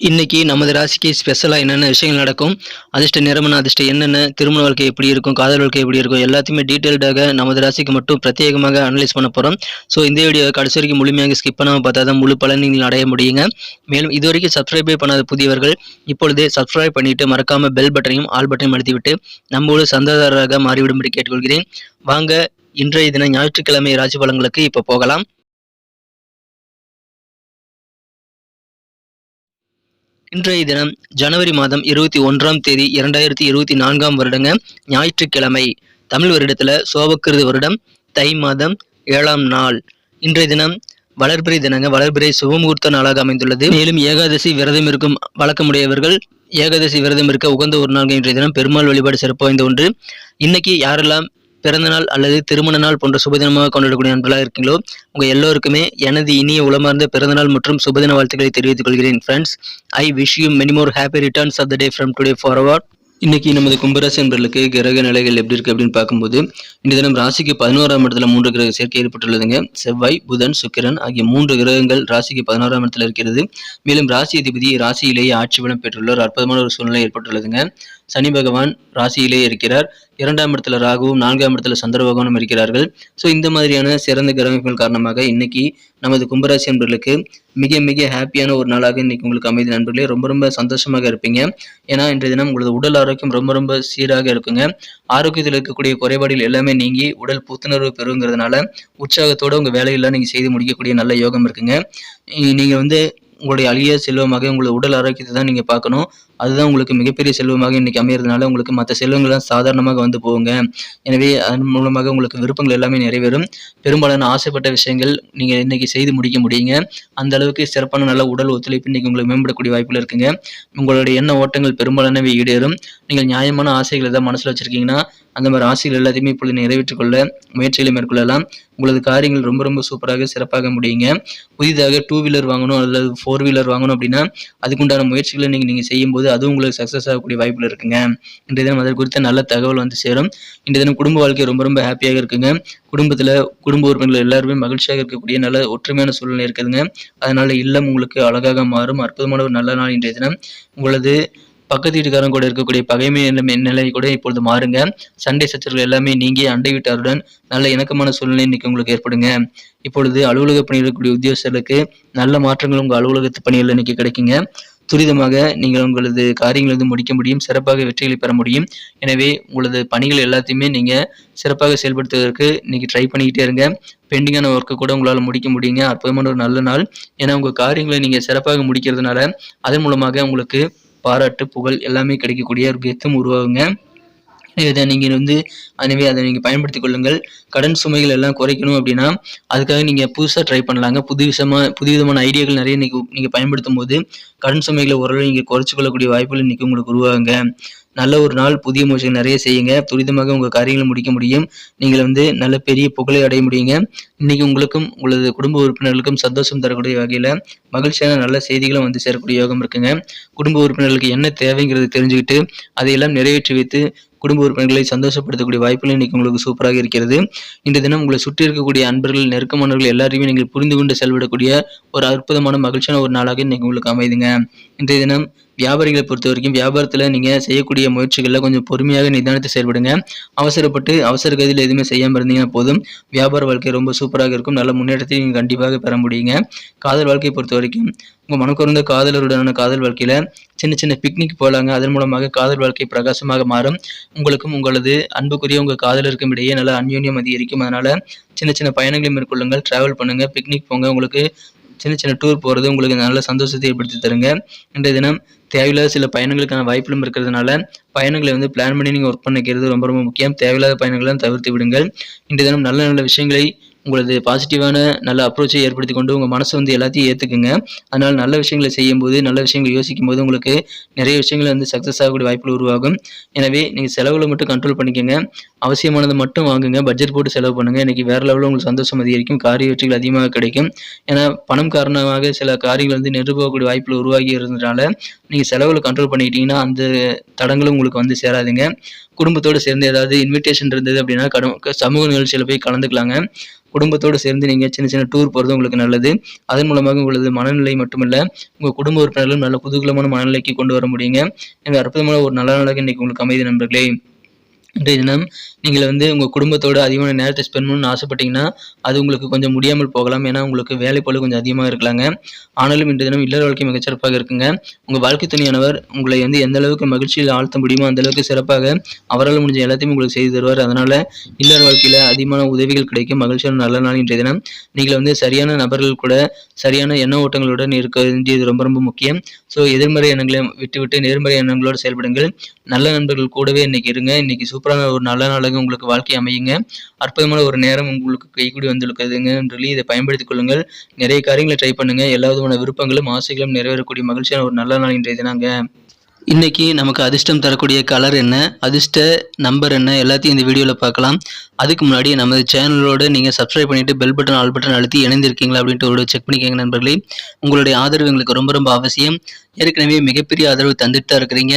இன்னைக்கு நமது ராசிக்கு ஸ்பெஷலாக என்னென்ன விஷயங்கள் நடக்கும்? அதிர்ஷ்ட நிறமன அதிர்ஷ்ட என்னென்ன திருமண வாழ்க்கை எப்படி இருக்கும் காதல் வாழ்க்கை எப்படி இருக்கும் எல்லாத்தையுமே டீட்டெயில்டாக நமது ராசிக்கு மட்டும் பிரத்யேகமாக அனலைஸ் பண்ண போகிறோம் ஸோ இந்த வீடியோ கடைசி வரைக்கும் முழுமையாக ஸ்கிப் பண்ணாமல் பார்த்தா தான் முழு பலன் நீங்கள் அடைய முடியுங்க. மேலும் இது வரைக்கும் சப்ஸ்கிரைபே பண்ணாத புதியவர்கள் இப்பொழுதே சப்ஸ்கிரைப் பண்ணிவிட்டு மறக்காமல் பெல் பட்டனையும் ஆல் பட்டனையும் அழுத்திவிட்டு நம்மோடு சந்தாதாரராக மாறிவிடும்படி கேட்டுக்கொள்கிறேன். வாங்க இன்றைய தினம் ஞாயிற்றுக்கிழமை ராசி பலன்களுக்கு இப்போ போகலாம். இன்றைய தினம் ஜனவரி மாதம் இருபத்தி ஒன்றாம் தேதி இரண்டாயிரத்தி இருபத்தி நான்காம் வருடங்க ஞாயிற்றுக்கிழமை. தமிழ் வருடத்துல சோபக்கிருது வருடம் தை மாதம் ஏழாம் நாள். இன்றைய தினம் வளர்பிறை தினங்க வளர்பிறை சுபமுகூர்த்த நாளாக அமைந்துள்ளது. மேலும் ஏகாதசி விரதம் இருக்கும் வழக்கமுடையவர்கள் ஏகாதசி விரதம் இருக்க உகந்த ஒரு நாள் இன்றைய தினம். பெருமாள் வழிபாடு சிறப்பு வாய்ந்த ஒன்று. இன்னைக்கு யாரெல்லாம் பிறந்த நாள் அல்லது திருமண நாள் போன்ற சுபதினமாக கொண்டாடக்கூடிய நண்பர்களாக இருக்கீங்களோ உங்கள் எல்லோருக்குமே எனது இனிய உளமார்ந்த பிறந்தநாள் மற்றும் சுபதின வாழ்த்துக்களை தெரிவித்துக் கொள்கிறேன். Friends I wish you many more happy returns of the day from today forward இன்னைக்கு நமது கும்பராசி என்பர்களுக்கு கிரக நிலைகள் எப்படி இருக்கு அப்படின்னு பார்க்கும்போது இந்த தினம் ராசிக்கு பதினோராம் இடத்துல மூன்று கிரக சேர்க்கை ஏற்பட்டுள்ளதுங்க. செவ்வாய் புதன் சுக்கிரன் ஆகிய மூன்று கிரகங்கள் ராசிக்கு பதினோராம் இடத்துல இருக்கிறது. மேலும் ராசி அதிபதி ராசியிலேயே ஆட்சி பலம் பெற்றுள்ள ஒரு அற்புதமான ஒரு சூழ்நிலை ஏற்பட்டுள்ளதுங்க. சனி பகவான் ராசியிலேயே இருக்கிறார். இரண்டாம் இடத்துல ராகுவும் நான்காம் இடத்துல சந்திர பகவானும் இருக்கிறார்கள். ஸோ இந்த மாதிரியான சிறந்த கிரகங்கள் காரணமாக இன்னைக்கு நமது கும்பராசி நண்பர்களுக்கு மிக மிக ஹாப்பியான ஒரு நாளாக இன்னைக்கு உங்களுக்கு அமைதி நண்பர்களே. ரொம்ப ரொம்ப சந்தோஷமாக இருப்பீங்க. ஏன்னா இன்றைய தினம் உங்களது உடல் ஆரோக்கியம் ரொம்ப ரொம்ப சீராக இருக்குங்க. ஆரோக்கியத்தில் இருக்கக்கூடிய குறைபாடுகள் எல்லாமே நீங்கி உடல் புத்துணர்வு பெறுங்கிறதுனால உற்சாகத்தோட உங்கள் வேலையெல்லாம் நீங்கள் செய்து முடிக்கக்கூடிய நல்ல யோகம் இருக்குங்க. நீங்கள் வந்து உங்களுடைய அழிய செல்வமாக உங்களோட உடல் ஆரோக்கியத்தை தான் நீங்கள் பார்க்கணும். அதுதான் உங்களுக்கு மிகப்பெரிய செல்வமாக இன்னைக்கு அமையிறதுனால உங்களுக்கு மற்ற செல்வங்கள்லாம் சாதாரணமாக வந்து போகுங்க. எனவே அதன் மூலமாக உங்களுக்கு விருப்பங்கள் எல்லாமே நிறைவேறும். பெரும்பாலான ஆசைப்பட்ட விஷயங்கள் நீங்கள் இன்னைக்கு செய்து முடிக்க முடியுங்க. அந்த அளவுக்கு சிறப்பான நல்ல உடல் ஒத்துழைப்பு இன்னைக்கு உங்களுக்கு மேம்படக்கூடிய வாய்ப்புகள் இருக்குங்க. உங்களுடைய எண்ண ஓட்டங்கள் பெரும்பாலானவை ஈடேறும். நீங்கள் நியாயமான ஆசைகளை தான் மனசில் வச்சிருக்கீங்கன்னா அந்த மாதிரி ஆசைகள் எல்லாத்தையுமே இப்பொழுது நிறைவேற்றிக்கொள்ள முயற்சிகளை மேற்கொள்ளலாம். உங்களது காரியங்கள் ரொம்ப ரொம்ப சூப்பராக சிறப்பாக முடியுங்க. புதிதாக டூ வீலர் வாங்கணும் அல்லது ஃபோர் வீலர் வாங்கணும் அப்படின்னா அதுக்குண்டான முயற்சிகளை நீங்கள் நீங்கள் செய்யும்போது அதுவும் உங்களுக்கு சக்ஸஸ் ஆகக்கூடிய வாய்ப்பில் இருக்குங்க. இன்றைய தினம் அதை குறித்த நல்ல தகவல் வந்து சேரும். இன்றைய தினம் குடும்ப வாழ்க்கை ரொம்ப ரொம்ப ஹாப்பியாக இருக்குங்க. குடும்பத்தில் குடும்ப உறுப்பினர்கள் எல்லாருமே மகிழ்ச்சியாக இருக்கக்கூடிய நல்ல ஒற்றுமையான சூழ்நிலை இருக்குதுங்க. அதனால இல்லம் உங்களுக்கு அழகாக மாறும். அற்புதமான ஒரு நல்ல நாள் இன்றைய தினம். உங்களது பக்கத்து வீட்டுக்காரங்க கூட இருக்கக்கூடிய பகைமை நிலை கூட இப்பொழுது மாறுங்க. சண்டை சச்சரவுகள் எல்லாமே நீங்கி அண்டை வீட்டாருடன் நல்ல இணக்கமான சூழ்நிலை இன்னைக்கு உங்களுக்கு ஏற்படுங்க. இப்பொழுது அலுவலக பணியில் இருக்கக்கூடிய உத்தியோகஸ்தர்களுக்கு நல்ல மாற்றங்கள் உங்கள் அலுவலகத்து பணியில் இன்னைக்கு கிடைக்குங்க. துரிதமாக நீங்கள் உங்களது காரியங்களை வந்து முடிக்க முடியும் சிறப்பாக வெற்றிகளை பெற முடியும். எனவே உங்களது பணிகள் எல்லாத்தையுமே நீங்கள் சிறப்பாக செயல்படுத்துவதற்கு இன்றைக்கி ட்ரை பண்ணிக்கிட்டே இருங்க. பெண்டிங்கான ஒர்க்கை கூட உங்களால் முடிக்க முடியுங்க. அற்புதமான ஒரு நல்ல நாள். ஏன்னா உங்கள் காரியங்களை நீங்கள் சிறப்பாக முடிக்கிறதுனால அதன் மூலமாக உங்களுக்கு பாராட்டு புகழ் எல்லாமே கிடைக்கக்கூடிய ஒரு கெத்தும் உருவாகுங்க. இதை நீங்கள் வந்து எனவே அதை நீங்கள் பயன்படுத்தி கொள்ளுங்கள். கடன் சுமைகள் எல்லாம் குறைக்கணும் அப்படின்னா அதுக்காக நீங்கள் புதுசாக ட்ரை பண்ணலாங்க. புது விஷயமாக புது விதமான ஐடியாக்கள் நிறைய நீங்கள் நீங்கள் பயன்படுத்தும் போது கடன் சுமைகளை ஓரளவு நீங்கள் குறைச்சி கொள்ளக்கூடிய வாய்ப்புகள் இன்னைக்கு உங்களுக்கு உருவாகுங்க. நல்ல ஒரு நாள் புதிய முயற்சிகள் நிறைய செய்யுங்க. துரிதமாக உங்கள் காரியங்களை முடிக்க முடியும். நீங்கள் வந்து நல்ல பெரிய புகழை அடைய முடியுங்க. இன்றைக்கி உங்களுக்கும் உங்களது குடும்ப உறுப்பினர்களுக்கும் சந்தோஷம் தரக்கூடிய வகையில் மகிழ்ச்சியான நல்ல செய்திகளும் வந்து சேரக்கூடிய யோகம் இருக்குங்க. குடும்ப உறுப்பினர்களுக்கு என்ன தேவைங்கிறது தெரிஞ்சுக்கிட்டு அதையெல்லாம் நிறைவேற்றி வைத்து குடும்ப உறுப்பினர்களை சந்தோஷப்படுத்தக்கூடிய வாய்ப்புகள் இன்னைக்கு உங்களுக்கு சூப்பராக இருக்கிறது. இந்த தினம் உங்களை சுற்றி இருக்கக்கூடிய அன்பர்கள் நெருக்கமானவர்கள் எல்லாரையுமே நீங்கள் புரிந்து கொண்டு செயல்படக்கூடிய ஒரு அற்புதமான மகிழ்ச்சியான ஒரு நாளாக இன்னைக்கு உங்களுக்கு அமைதுங்க. இன்றைய தினம் வியாபாரிகளை பொறுத்த வரைக்கும் வியாபாரத்தில் நீங்கள் செய்யக்கூடிய முயற்சிகளில் கொஞ்சம் பொறுமையாக நிதானத்தை செயல்படுங்க. அவசரப்பட்டு அவசர கதியில் எதுவுமே செய்யாமல் இருந்தீங்கன்னா போதும். வியாபார வாழ்க்கை ரொம்ப சூப்பராக இருக்கும். நல்ல முன்னேற்றத்தை நீங்கள் கண்டிப்பாக பெற முடியுங்க. காதல் வாழ்க்கையை பொறுத்த வரைக்கும் உங்கள் மனக்குறந்த காதலருடனான காதல் வாழ்க்கையில் சின்ன சின்ன பிக்னிக் போகலாங்க அதன் மூலமாக காதல் வாழ்க்கை பிரகாசமாக மாறும். உங்களுக்கும் உங்களது அன்புக்குரிய உங்கள் காதலருக்கும் இடையே நல்ல அந்யோன்யம் அதிகரிக்கும். அதனால் சின்ன சின்ன பயணங்களை மேற்கொள்ளுங்கள். ட்ராவல் பண்ணுங்கள் பிக்னிக் போங்க. உங்களுக்கு சின்ன சின்ன டூர் போகிறது உங்களுக்கு நல்ல சந்தோஷத்தை ஏற்படுத்தி தருங்க. இன்றைய தினம் தேவையில்லாத சில பயணங்களுக்கான வாய்ப்புகளும் இருக்கிறதுனால பயணங்களை வந்து பிளான் பண்ணி நீங்கள் ஒர்க் பண்ணிக்கிறது ரொம்ப ரொம்ப முக்கியம். தேவையில்லாத பயணங்களை தவிர்த்து விடுங்கள். இன்றைய தினம் நல்ல நல்ல விஷயங்களை உங்களது பாசிட்டிவான நல்ல அப்ரோச்சை ஏற்படுத்தி கொண்டு உங்கள் மனசு வந்து எல்லாத்தையும் ஏற்றுக்குங்க அதனால் நல்ல விஷயங்களை செய்யும்போது நல்ல விஷயங்களை யோசிக்கும் போது உங்களுக்கு நிறைய விஷயங்கள் வந்து சக்ஸஸ் ஆகக்கூடிய வாய்ப்புகள் உருவாகும். எனவே நீங்கள் செலவுகளை மட்டும் கண்ட்ரோல் பண்ணிக்கோங்க. அவசியமானது மட்டும் வாங்குங்க. பட்ஜெட் போட்டு செலவு பண்ணுங்கள் இன்றைக்கி வேறு லெவலில் உங்களுக்கு சந்தோஷம் அதிகரிக்கும். காரிய வெற்றிகள் அதிகமாக கிடைக்கும். ஏன்னா பணம் காரணமாக சில காரியங்கள் வந்து நின்று போகக்கூடிய வாய்ப்புகள் உருவாகி இருந்ததுனால நீங்கள் செலவுகளை கண்ட்ரோல் பண்ணிக்கிட்டீங்கன்னா அந்த தடங்களும் உங்களுக்கு வந்து சேராதுங்க. குடும்பத்தோடு சேர்ந்து ஏதாவது இன்விடேஷன் இருந்தது அப்படின்னா கடும் சமூக நிகழ்ச்சியில் போய் கலந்துக்கலாங்க. குடும்பத்தோடு சேர்ந்து நீங்கள் சின்ன சின்ன டூர் போகிறது உங்களுக்கு நல்லது. அதன் மூலமாக உங்களது மனநிலை மட்டுமல்ல உங்கள் குடும்ப உறுப்பினர்களும் நல்ல குதூகலமான மனநிலைக்கு கொண்டு வர முடியுங்க. எனவே அற்புதமான ஒரு நல்ல நாளாக இன்றைக்கி உங்களுக்கு அமைதி நண்பர்களே. இன்றைய தினம் நீங்கள் வந்து உங்கள் குடும்பத்தோடு அதிகமான நேரத்தை ஸ்பெண்ட் பண்ணணும்னு ஆசைப்பட்டீங்கன்னா அது உங்களுக்கு கொஞ்சம் முடியாமல் போகலாம். ஏன்னா உங்களுக்கு வேலை போல கொஞ்சம் அதிகமாக இருக்கலாங்க. ஆனாலும் இன்றைய தினம் இல்லற வாழ்க்கை மிகச்சிறப்பாக இருக்குங்க. உங்கள் வாழ்க்கை துணையானவர் உங்களை வந்து எந்த அளவுக்கு மகிழ்ச்சியில் ஆழ்த்த முடியுமோ அந்த அளவுக்கு சிறப்பாக அவரால் முடிஞ்ச எல்லாத்தையும் உங்களுக்கு செய்து தருவார். அதனால் இல்லற வாழ்க்கையில் அதிகமான உதவிகள் கிடைக்கும். மகிழ்ச்சியான நல்ல நாள் இன்றைய தினம். நீங்கள் வந்து சரியான நபர்கள் கூட சரியான எண்ண ஓட்டங்களுடன் இருக்க வேண்டியது ரொம்ப ரொம்ப முக்கியம். ஸோ எதிர்மறை எண்ணங்களை விட்டுவிட்டு நேர்மறை எண்ணங்களோடு செயல்படுங்கள். நல்ல நண்பர்கள் கூடவே இன்னைக்கு இருங்க. இன்னைக்கு சூப்பர் சூப்பரான ஒரு நல்ல நாளாக உங்களுக்கு வாழ்க்கை அமையுங்க. அற்புதமான ஒரு நேரம் உங்களுக்கு கைகூடி வந்திருக்குதுங்க. சொல்லி இதை பயன்படுத்திக் கொள்ளுங்கள். நிறைய காரியங்களை ட்ரை பண்ணுங்க. எல்லா விதமான விருப்பங்களும் ஆசைகளும் நிறைவேறக்கூடிய மகிழ்ச்சியான ஒரு நல்ல நாள் இன்றைய தினாங்க. இன்னைக்கு நமக்கு அதிர்ஷ்டம் தரக்கூடிய கலர் என்ன? அதிர்ஷ்ட நம்பர் என்ன? எல்லாத்தையும் இந்த வீடியோவில் பார்க்கலாம். அதுக்கு முன்னாடி நமது சேனலோடு நீங்கள் சப்ஸ்கிரைப் பண்ணிவிட்டு பெல் பட்டன் ஆல் பட்டன் அழுத்தி இணைந்திருக்கீங்களா அப்படின்ட்டு ஒரு செக் பண்ணிக்கோங்க நண்பர்களே. உங்களுடைய ஆதரவு எங்களுக்கு ரொம்ப ரொம்ப அவசியம். ஏற்கனவே மிகப்பெரிய ஆதரவு தந்துட்டு தான் இருக்கிறீங்க.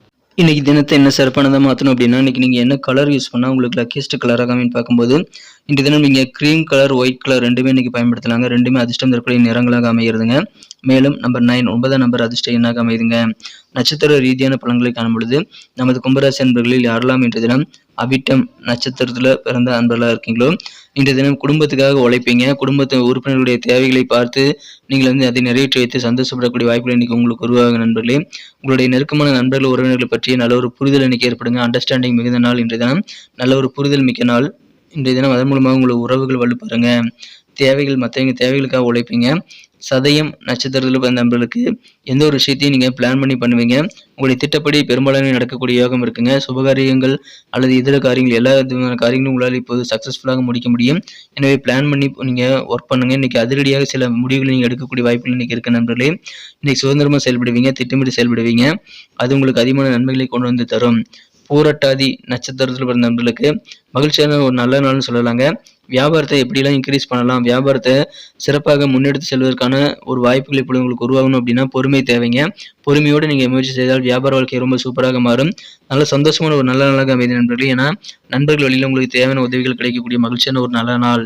இன்னைக்கு தினத்தை என்ன சிறப்பானதாக மாற்றணும் அப்படின்னா இன்னைக்கு நீங்கள் என்ன கலர் யூஸ் பண்ணால் உங்களுக்கு லக்கியஸ்ட் கலராக அமைன்னு பார்க்கும்போது இன்றைய தினம் நீங்கள் க்ரீம் கலர் ஒயிட் கலர் ரெண்டுமே இன்னைக்கு பயன்படுத்தலாங்க. ரெண்டுமே அதிர்ஷ்டம் தரக்கூடிய நிறங்களாக அமைகிறதுங்க மேலும் நம்பர் நைன் ஒன்பதாம் நம்பர் அதிர்ஷ்டம் என்னாக அமைதுங்க நட்சத்திர ரீதியான பலன்களை காணும் பொழுது நமது கும்பராசி அன்பர்களில் யாரெல்லாம் இன்றைய தினம் அவிட்டம் நட்சத்திரத்தில் பிறந்த அன்பர்களாக இருக்கீங்களோ? இன்றைய தினம் குடும்பத்துக்காக உழைப்பீங்க. குடும்பத்து உறுப்பினர்களுடைய தேவைகளை பார்த்து நீங்கள் வந்து அதை நிறைவேற்றி வைத்து சந்தோஷப்படக்கூடிய வாய்ப்புகள் இன்றைக்கி உங்களுக்கு உருவாக நண்பர்களே. உங்களுடைய நெருக்கமான நண்பர்கள் உறவினர்களை பற்றி நல்ல ஒரு புரிதல் இன்னைக்கு ஏற்படுங்க. அண்டர்ஸ்டாண்டிங் மிகுந்த நாள் இன்றைய தினம். நல்ல ஒரு புரிதல் மிக்க நாள் இன்றைய தினம். அதன் மூலமாக உங்களுக்கு உறவுகள் வலுப்பெறுங்க. தேவைகள் மற்றவங்க தேவைகளுக்காக உழைப்பீங்க. சதயம் நட்சத்திரத்தில் பிறந்த நண்பர்களுக்கு எந்த ஒரு விஷயத்தையும் நீங்கள் பிளான் பண்ணி பண்ணுவீங்க. உங்களுடைய திட்டப்படி பெரும்பாலான நடக்கக்கூடிய யோகம் இருக்குங்க. சுபகாரியங்கள் அல்லது இதர காரியங்கள் எல்லா விதமான காரியங்களும் உங்களால் இப்போது சக்ஸஸ்ஃபுல்லாக முடிக்க முடியும். எனவே பிளான் பண்ணி நீங்கள் ஒர்க் பண்ணுங்கள் இன்றைக்கி அதிரடியாக சில முடிவுகளை நீங்கள் எடுக்கக்கூடிய வாய்ப்புகள் இன்றைக்கி இருக்க நண்பர்களே. இன்றைக்கி சுதந்திரமாக செயல்படுவீங்க திட்டமிட்டு செயல்படுவீங்க. அது உங்களுக்கு அதிகமான நன்மைகளை கொண்டு வந்து தரும். பூரட்டாதி நட்சத்திரத்தில் பிறந்த நண்பர்களுக்கு மகிழ்ச்சியான ஒரு நல்ல நாள்னு சொல்லலாங்க. வியாபாரத்தை எப்படிலாம் இன்க்ரீஸ் பண்ணலாம்? வியாபாரத்தை சிறப்பாக முன்னெடுத்து செல்வதற்கான ஒரு வாய்ப்புகள் இப்படி உங்களுக்கு உருவாகணும் அப்படின்னா பொறுமை தேவைங்க. பொறுமையோடு நீங்கள் முயற்சி செய்தால் வியாபார வாழ்க்கை ரொம்ப சூப்பராக மாறும். நல்ல சந்தோஷமான ஒரு நல்ல நாளாக அமைதி நண்பர்களே. ஏன்னா நண்பர்கள் வழியில் உங்களுக்கு தேவையான உதவிகள் கிடைக்கக்கூடிய மகிழ்ச்சியான ஒரு நல்ல நாள்.